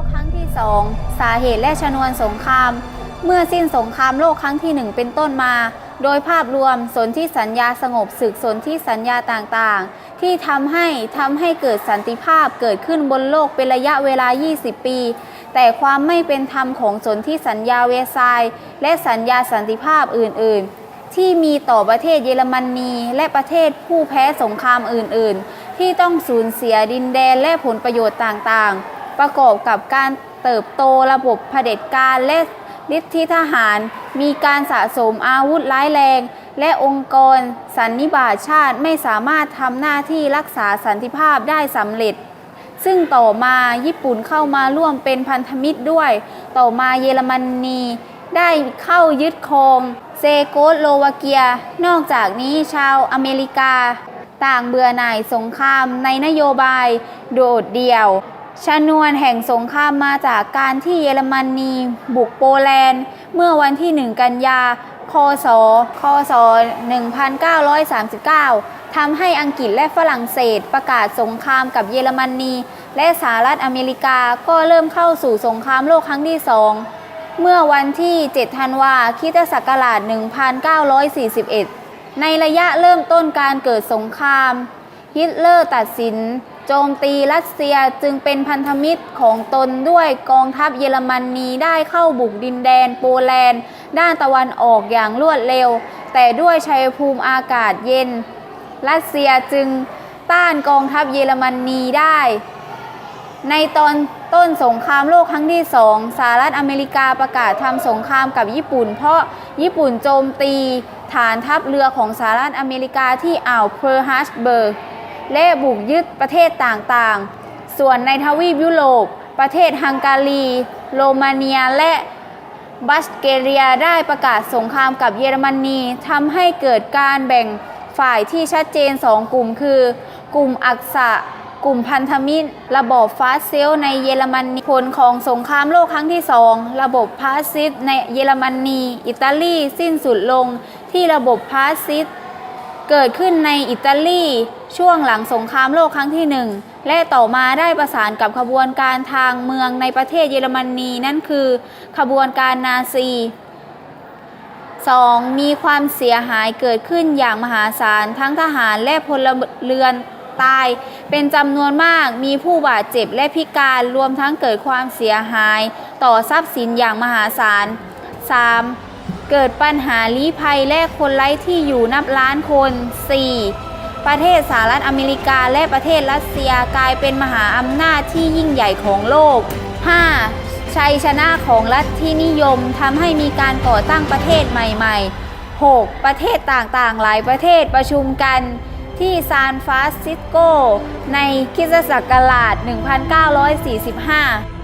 กครั้งที่ 2 สาเหตุและชนวนสงคราม เมื่อสิ้นสงครามโลกครั้งที่หนึ่งเป็นต้นมา โดยภาพรวมสนธิสัญญาสงบศึกสนธิสัญญาต่างๆ ที่ทำให้ทำให้เกิดสันติภาพเกิดขึ้นบนโลกเป็นระยะเวลา 20 ปี แต่ความไม่เป็นธรรมของสนธิสัญญาเวร์ซายน์และสัญญาสันติภาพอื่น ๆที่มีต่อประเทศเยอรมนีและประเทศผู้แพ้สงครามอื่น ๆ ที่ต้องสูญเสียดินแดนและผลประโยชน์ต่าง ๆ ประกอบกับการเติบโตระบบเผด็จการและฤทธิทหาร มีการสะสมอาวุธร้ายแรง และองค์กร สันนิบาตชาติไม่สามารถทำหน้าที่รักษาสันติภาพได้สำเร็จ ซึ่งต่อมาญี่ปุ่นเข้ามาร่วมเป็นพันธมิตรด้วย ต่อมาเยอรมนีได้เข้ายึดครองเซโกสโลวาเกีย นอกจากนี้ชาวอเมริกา ต่างเบื่อหน่ายสงครามในนโยบาย โดดเดี่ยว ชนวนแห่งสงครามมาจากการที่เยอรมนีบุกโปแลนด์ เมื่อวันที่ 1 กันยา คศ คศ 1939 ทำให้อังกฤษและฝรั่งเศสประกาศสงครามกับเยอรมนี และสหรัฐอเมริกาก็เริ่มเข้าสู่สงครามโลกครั้งที่สองเมื่อวันที่ 7 ธันวาคริสตศักราช 1941 ในระยะเริ่มต้นการเกิดสงคราม ฮิตเลอร์ตัดสิน โจมตีรัสเซียจึงเป็นพันธมิตรของตนด้วยกองทัพเยอรมนีได้เข้าบุกดินแดนโปแลนด์ ด้านตะวันออกอย่างรวดเร็ว แต่ด้วยชัยภูมิอากาศเย็น รัสเซียจึงต้านกองทัพเยอรมนีได้ ในตอนต้นสงครามโลกครั้งที่สองสหรัฐอเมริกาประกาศทำสงครามกับญี่ปุ่น เพราะญี่ปุ่นโจมตีฐานทัพเรือของสหรัฐอเมริกาที่อ่าวเพิร์ฮัสเบิร์ก และบุกยึดประเทศต่างๆ ส่วนในทวีปยุโรป ประเทศฮังการี โรมาเนียและบัสเกเรียได้ประกาศสงครามกับเยอรมนีทำให้เกิดการแบ่งฝ่ายที่ชัดเจนสองกลุ่มคือ กลุ่มอักษะ กลุ่มพันธมิตร ระบบฟาสเซลในเยอรมนีผลของสงครามโลกครั้งที่สองระบบพาสซิสในเยอรมนี อิตาลีสิ้นสุดลงที่ระบบพาสซิส เกิดขึ้นในอิตาลีช่วงหลังสงครามโลกครั้งที่หนึ่งและต่อมาได้ประสานกับขบวนการทางเมืองในประเทศเยอรมนีนั่นคือ ขบวนการนาซี 2. มีความเสียหายเกิดขึ้นอย่างมหาศาลทั้งทหารและพลเรือนตาย เป็นจำนวนมากมีผู้บาดเจ็บและพิการรวมทั้งเกิดความเสียหาย ต่อทรัพย์สินอย่างมหาศาล 3. เกิดปัญหาลี้ภัยและคนไร้ที่อยู่นับล้านคน 4. ประเทศสหรัฐอเมริกาและประเทศรัสเซียกลายเป็นมหาอำนาจที่ยิ่งใหญ่ของโลก 5. ชัยชนะของรัฐที่นิยมทำให้มีการก่อตั้งประเทศใหม่ ๆ 6. ประเทศต่างๆ หลายประเทศประชุมกันที่ซานฟรานซิสโก ในคริสตศักราช 1945